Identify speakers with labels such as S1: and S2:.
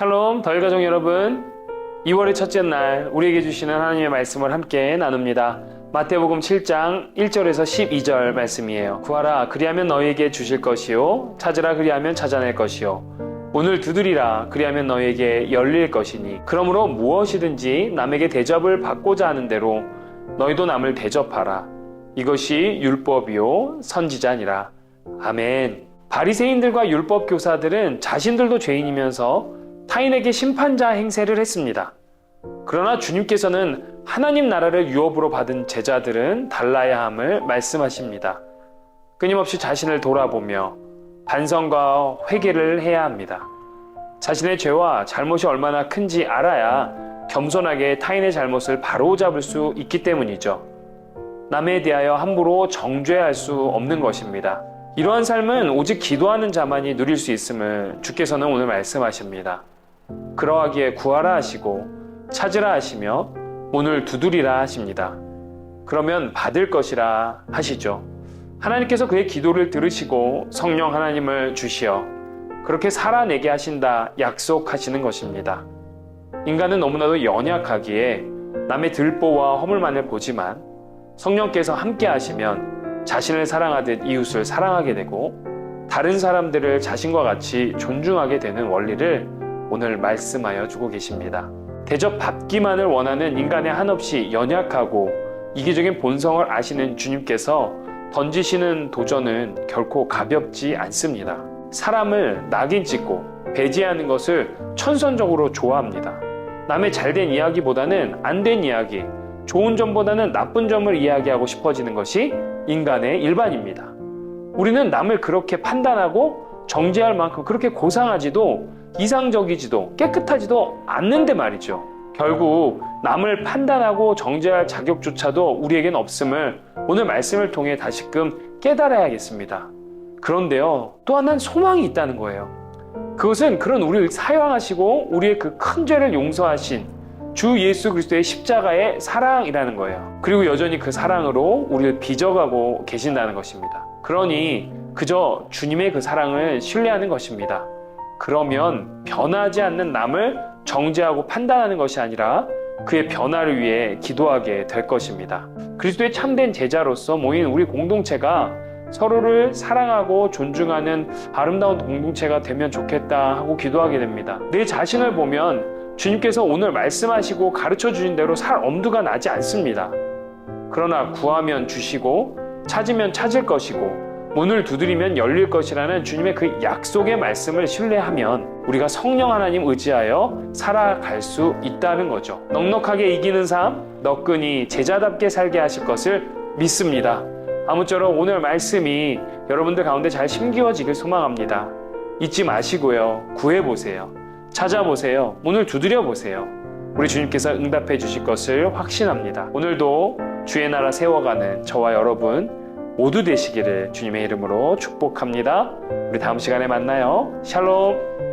S1: 샬롬 덜가족 여러분. 2월의 첫째 날 우리에게 주시는 하나님의 말씀을 함께 나눕니다. 마태복음 7장 1절에서 12절 말씀이에요. 구하라 그리하면 너희에게 주실 것이요. 찾으라 그리하면 찾아낼 것이요. 오늘 두드리라 그리하면 너희에게 열릴 것이니. 그러므로 무엇이든지 남에게 대접을 받고자 하는 대로 너희도 남을 대접하라. 이것이 율법이요 선지자니라. 아멘. 바리새인들과 율법 교사들은 자신들도 죄인이면서 타인에게 심판자 행세를 했습니다. 그러나 주님께서는 하나님 나라를 유업으로 받은 제자들은 달라야 함을 말씀하십니다. 끊임없이 자신을 돌아보며 반성과 회개를 해야 합니다. 자신의 죄와 잘못이 얼마나 큰지 알아야 겸손하게 타인의 잘못을 바로잡을 수 있기 때문이죠. 남에 대하여 함부로 정죄할 수 없는 것입니다. 이러한 삶은 오직 기도하는 자만이 누릴 수 있음을 주께서는 오늘 말씀하십니다. 그러하기에 구하라 하시고 찾으라 하시며 문을 두드리라 하십니다. 그러면 받을 것이라 하시죠. 하나님께서 그의 기도를 들으시고 성령 하나님을 주시어 그렇게 살아내게 하신다 약속하시는 것입니다. 인간은 너무나도 연약하기에 남의 들보와 허물만을 보지만 성령께서 함께 하시면 자신을 사랑하듯 이웃을 사랑하게 되고 다른 사람들을 자신과 같이 존중하게 되는 원리를 오늘 말씀하여 주고 계십니다. 대접 받기만을 원하는 인간의 한없이 연약하고 이기적인 본성을 아시는 주님께서 던지시는 도전은 결코 가볍지 않습니다. 사람을 낙인 찍고 배제하는 것을 천선적으로 좋아합니다. 남의 잘된 이야기보다는 안 된 이야기, 좋은 점보다는 나쁜 점을 이야기하고 싶어지는 것이 인간의 일반입니다. 우리는 남을 그렇게 판단하고 정죄할 만큼 그렇게 고상하지도 이상적이지도 깨끗하지도 않는데 말이죠. 결국 남을 판단하고 정죄할 자격조차도 우리에겐 없음을 오늘 말씀을 통해 다시금 깨달아야겠습니다. 그런데요, 또 하나는 소망이 있다는 거예요. 그것은 그런 우리를 사용하시고 우리의 그 큰 죄를 용서하신 주 예수 그리스도의 십자가의 사랑이라는 거예요. 그리고 여전히 그 사랑으로 우리를 빚어가고 계신다는 것입니다. 그러니 그저 주님의 그 사랑을 신뢰하는 것입니다. 그러면 변하지 않는 남을 정죄하고 판단하는 것이 아니라 그의 변화를 위해 기도하게 될 것입니다. 그리스도의 참된 제자로서 모인 우리 공동체가 서로를 사랑하고 존중하는 아름다운 공동체가 되면 좋겠다 하고 기도하게 됩니다. 내 자신을 보면 주님께서 오늘 말씀하시고 가르쳐 주신 대로 살 엄두가 나지 않습니다. 그러나 구하면 주시고 찾으면 찾을 것이고 문을 두드리면 열릴 것이라는 주님의 그 약속의 말씀을 신뢰하면 우리가 성령 하나님 의지하여 살아갈 수 있다는 거죠. 넉넉하게 이기는 삶, 너끈히 제자답게 살게 하실 것을 믿습니다. 아무쪼록 오늘 말씀이 여러분들 가운데 잘 심기워지길 소망합니다. 잊지 마시고요. 구해보세요. 찾아보세요. 문을 두드려 보세요. 우리 주님께서 응답해 주실 것을 확신합니다. 오늘도 주의 나라 세워가는 저와 여러분 모두 되시기를 주님의 이름으로 축복합니다. 우리 다음 시간에 만나요. 샬롬.